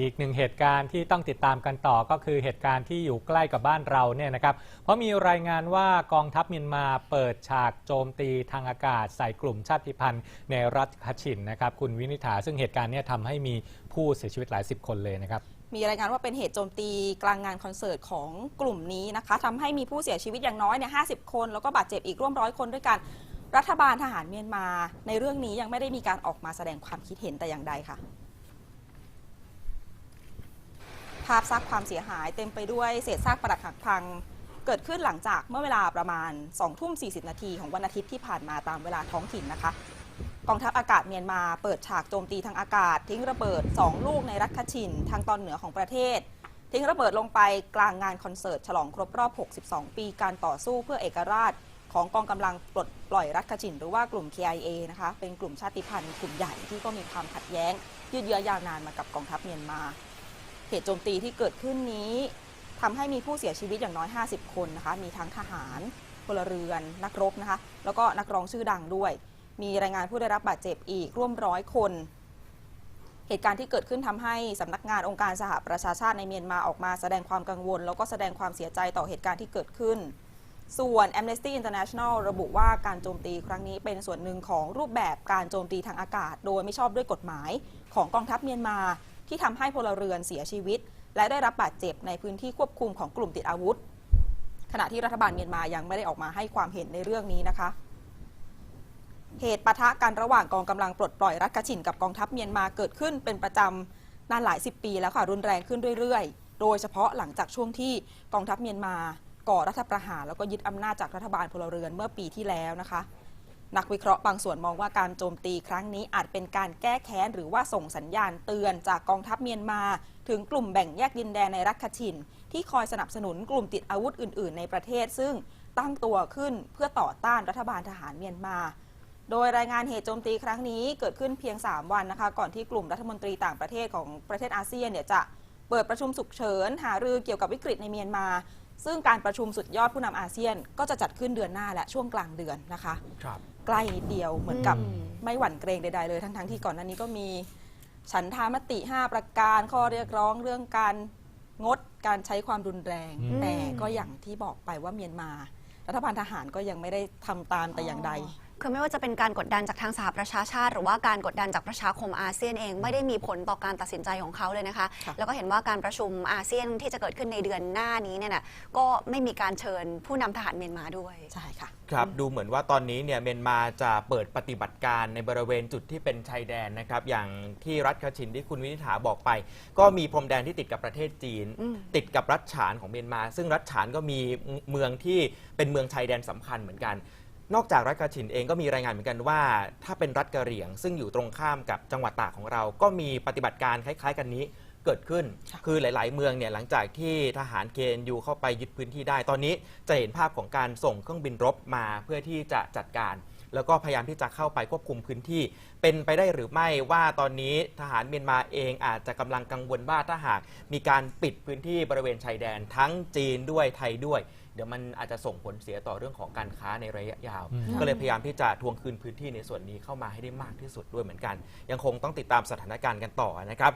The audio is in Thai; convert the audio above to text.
อีกหนึ่งเหตุการณ์ที่ต้องติดตามกันต่อก็คือเหตุการณ์ที่อยู่ใกล้กับบ้านเราเนี่ยนะครับ เพราะมีรายงานว่ากองทัพเมียนมาเปิดฉากโจมตีทางอากาศ ใส่กลุ่มชาติพันธุ์ในรัฐคาชินนะครับ คุณวินิฐาซึ่งเหตุการณ์นี้ทำให้มีผู้เสียชีวิตหลายสิบคนเลยนะครับ มีรายงานว่าเป็นเหตุโจมตีกลางงานคอนเสิร์ตของกลุ่มนี้นะคะทำให้มีผู้เสียชีวิตอย่างน้อยเนี่ยห้คน แล้วก็บาดเจ็บอีกร่วมร้อยคนด้วยกัน รัฐบาลทหารเมียนมา ในเรื่องนี้ยังไม่ได้มีการออกมาแสดงความคิดเห็นแต่อย่างใดค่ะ ภาพซากความเสียหายเต็มไปด้วยเศษซากปรักหักพัง เกิดขึ้นหลังจากเมื่อเวลาประมาณ2ทุ่ม40 นาทีของวันอาทิตย์ที่ผ่านมาตามเวลาท้องถิ่นนะคะ กองทัพอากาศเมียนมาเปิดฉากโจมตีทางอากาศ ทิ้งระเบิด 2 ลูกในรัฐคาชินทางตอนเหนือของประเทศ ทิ้งระเบิดลงไปกลางงานคอนเสิร์ตฉลองครบรอบ 62 ปีการต่อสู้เพื่อเอกราชของกองกำลังปลดปล่อยรัฐคาชินหรือว่ากลุ่ม KIA นะคะ เป็นกลุ่มชาติพันธุ์กลุ่มใหญ่ที่ก็มีความขัดแย้ง ยืดเยื้อยาวนานมากับกองทัพเมียนมา ตุโจมตีที่เกิดขึ้นนี้ทำให้มีผู้เสียชีวิตอย่างน้อย 50 คนนะคะ มีทั้งทหารพลเรือน นักรบนะคะ แล้วก็นักร้องชื่อดังด้วย มีรายงานผู้ได้รับบาดเจ็บอีกร่วมร้อยคน เหตุการณ์ที่เกิดขึ้นทำให้สำนักงานองค์การสหประชาชาติในเมียนมาออกมาแสดงความกังวล แล้วก็แสดงความเสียใจต่อเหตุการณ์ที่เกิดขึ้น ส่วน Amnesty International ระบุว่าการโจมตีครั้งนี้เป็นส่วนหนึ่งของรูปแบบการโจมตีทางอากาศ โดยไม่ชอบด้วยกฎหมายของกองทัพเมียนมา ที่ทำให้พลเรือนเสียชีวิต และได้รับบาดเจ็บในพื้นที่ควบคุมของกลุ่มติดอาวุธ ขณะที่รัฐบาลเมียนมายังไม่ได้ออกมาให้ความเห็นในเรื่องนี้นะคะ เหตุปะทะกันระหว่างกองกำลังปลดปล่อยรัฐกชินกับกองทัพเมียนมาเกิดขึ้นเป็นประจำนานหลายสิบปีแล้วค่ะรุนแรงขึ้นเรื่อยๆ โดยเฉพาะหลังจากช่วงที่กองทัพเมียนมาก่อรัฐประหารแล้วก็ยึดอำนาจจากรัฐบาลพลเรือนเมื่อปีที่แล้วนะคะ นักวิเคราะห์บางส่วนมองว่าการโจมตีครั้งนี้อาจเป็นการแก้แค้น หรือว่าส่งสัญญาณเตือนจากกองทัพเมียนมา ถึงกลุ่มแบ่งแยกดินแดนในรัฐคชิน ที่คอยสนับสนุนกลุ่มติดอาวุธอื่น ๆ ในประเทศ ซึ่งตั้งตัวขึ้นเพื่อต่อต้านรัฐบาลทหารเมียนมา โดยรายงานเหตุโจมตีครั้งนี้เกิดขึ้นเพียง 3 วันนะคะ ก่อนที่กลุ่มรัฐมนตรีต่างประเทศของประเทศอาเซียนเนี่ยจะเปิดประชุมฉุกเฉินหารือเกี่ยวกับวิกฤตในเมียนมา ซึ่งการประชุมสุดยอดผู้นำอาเซียนก็จะจัดขึ้นเดือนหน้าและช่วงกลางเดือนนะคะ ครับ ใกล้นิดเดียวเหมือนกับอืมไม่หวั่นเกรงใดๆเลย ทั้งๆที่ก่อนหน้านี้ก็มีฉันทามติ 5 ประการข้อเรียกร้องเรื่องการงดการใช้ความรุนแรง อืม แต่ก็อย่างที่บอกไปว่าเมียนมา รัฐบาลทหารก็ยังไม่ได้ทำตามแต่อย่างใด คือไม่ว่าจะเป็นการกดดันจากทางสหประชาชาติ หรือว่าการกดดันจากประชาคมอาเซียนเองไม่ได้มีผลต่อการตัดสินใจของเขาเลยนะคะค่ะแล้วก็เห็นว่าการประชุมอาเซียนที่จะเกิดขึ้นในเดือนหน้านี้เนี่ยนะก็ไม่มีการเชิญผู้นำทหารเมียนมาด้วยใช่ค่ะครับดูเหมือนว่าตอนนี้เนี่ยเมียนมาจะเปิดปฏิบัติการในบริเวณจุดที่เป็นชายแดนนะครับอย่างที่รัฐคาชินที่คุณวินิษฐาบอกไป ก็มีพรมแดนที่ติดกับประเทศจีนอืมติดกับรัฐฉานของเมียนมา ซึ่งรัฐฉานก็มีเมืองที่เป็นเมืองชายแดนสำคัญเหมือนกัน นอกจากรัฐกาชินเองก็มีรายงานเหมือนกันว่า ถ้าเป็นรัฐกะเหรี่ยง ซึ่งอยู่ตรงข้ามกับจังหวัดตากของเรา ก็มีปฏิบัติการคล้ายๆ กันนี้เกิดขึ้น คือหลาย ๆ เมืองเนี่ยหลังจากที่ทหารเกณฑ์ยูเข้าไปยึดพื้นที่ได้ ตอนนี้จะเห็นภาพของการส่งเครื่องบินรบมาเพื่อที่จะจัดการ แล้วก็พยายามที่จะเข้าไปควบคุมพื้นที่ เป็นไปได้หรือไม่ว่าตอนนี้ทหารเมียนมาเองอาจจะกำลังกังวลว่าถ้าหากมีการปิดพื้นที่บริเวณชายแดน ทั้งจีนด้วยไทยด้วย เดี๋ยวมันอาจจะส่งผลเสียต่อเรื่องของการค้าในระยะยาว อืม ก็เลยพยายามที่จะทวงคืนพื้นที่ในส่วนนี้เข้ามาให้ได้มากที่สุดด้วยเหมือนกัน ยังคงต้องติดตามสถานการณ์กันต่อนะครับ